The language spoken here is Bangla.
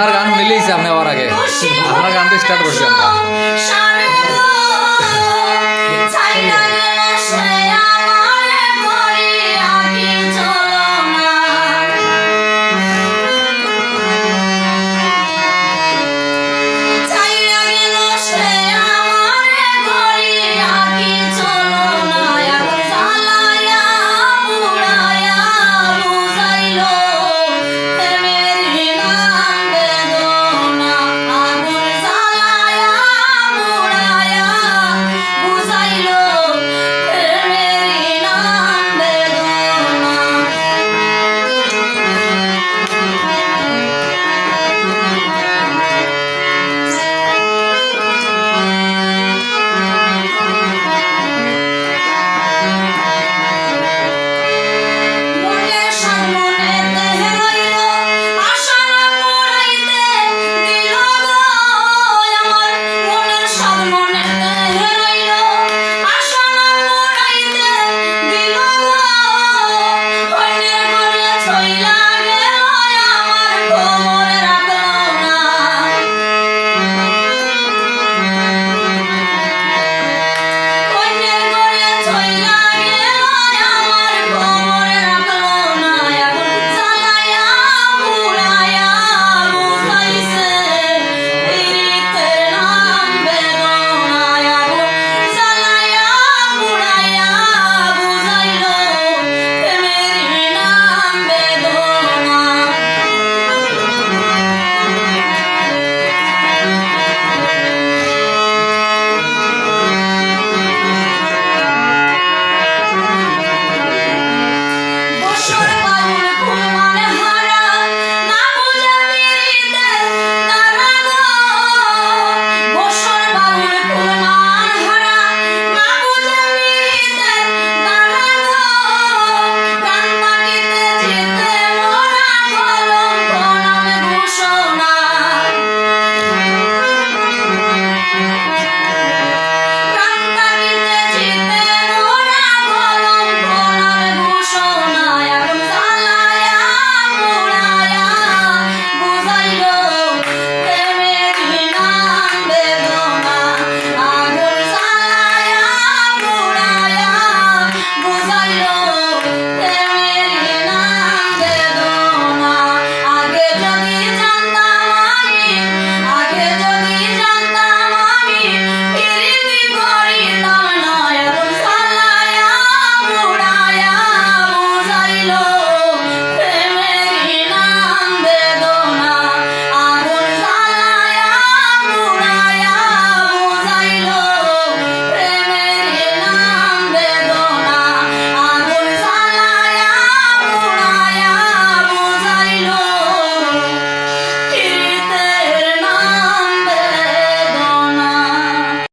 আপনার গান শুনিলেইছে আপনি আবার আগে। আপনার গানটা স্টার্ট করছি আমরা।